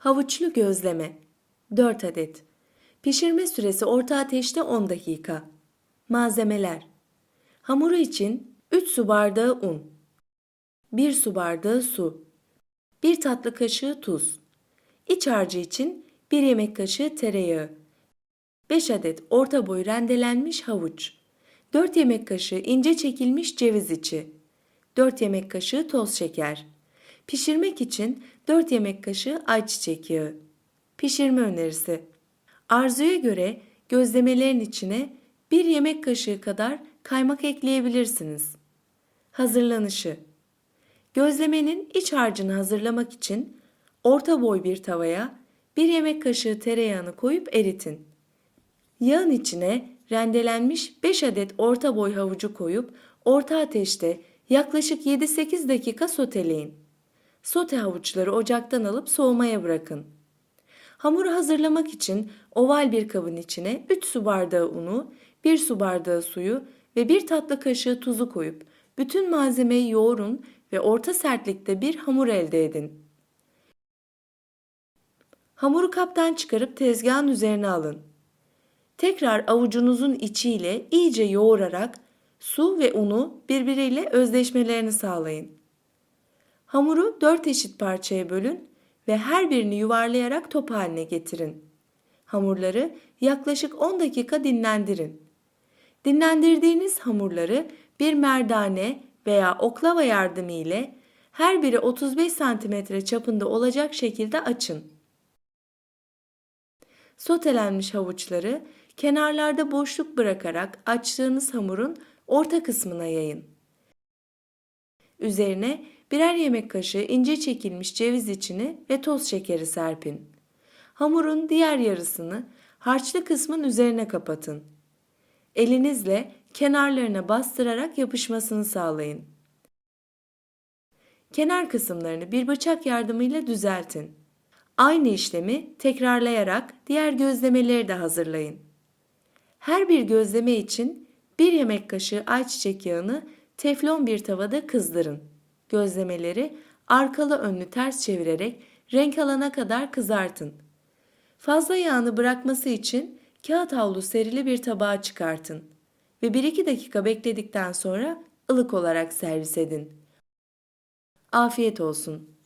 Havuçlu gözleme 4 adet. Pişirme süresi orta ateşte 10 dakika. Malzemeler Hamuru için 3 su bardağı un, 1 su bardağı su, 1 tatlı kaşığı tuz, İç harcı için 1 yemek kaşığı tereyağı, 5 adet orta boy rendelenmiş havuç, 4 yemek kaşığı ince çekilmiş ceviz içi, 4 yemek kaşığı toz şeker. Pişirmek için 4 yemek kaşığı ayçiçek yağı. Pişirme önerisi. Arzuya göre gözlemelerin içine 1 yemek kaşığı kadar kaymak ekleyebilirsiniz. Hazırlanışı. Gözlemenin iç harcını hazırlamak için orta boy bir tavaya 1 yemek kaşığı tereyağını koyup eritin. Yağın içine rendelenmiş 5 adet orta boy havucu koyup orta ateşte yaklaşık 7-8 dakika soteleyin. Sote havuçları ocaktan alıp soğumaya bırakın. Hamuru hazırlamak için oval bir kabın içine 3 su bardağı unu, 1 su bardağı suyu ve 1 tatlı kaşığı tuzu koyup bütün malzemeyi yoğurun ve orta sertlikte bir hamur elde edin. Hamuru kaptan çıkarıp tezgahın üzerine alın. Tekrar avucunuzun içiyle iyice yoğurarak su ve unu birbiriyle özdeşmelerini sağlayın. Hamuru 4 eşit parçaya bölün ve her birini yuvarlayarak top haline getirin. Hamurları yaklaşık 10 dakika dinlendirin. Dinlendirdiğiniz hamurları bir merdane veya oklava yardımı ile her biri 35 cm çapında olacak şekilde açın. Sotelenmiş havuçları kenarlarda boşluk bırakarak açtığınız hamurun orta kısmına yayın. Üzerine birer yemek kaşığı ince çekilmiş ceviz içini ve toz şekeri serpin. Hamurun diğer yarısını harçlı kısmın üzerine kapatın. Elinizle kenarlarına bastırarak yapışmasını sağlayın. Kenar kısımlarını bir bıçak yardımıyla düzeltin. Aynı işlemi tekrarlayarak diğer gözlemeleri de hazırlayın. Her bir gözleme için bir yemek kaşığı ayçiçek yağını teflon bir tavada kızdırın. Gözlemeleri arkalı önlü ters çevirerek renk alana kadar kızartın. Fazla yağını bırakması için kağıt havlu serili bir tabağa çıkartın ve 1-2 dakika bekledikten sonra ılık olarak servis edin. Afiyet olsun.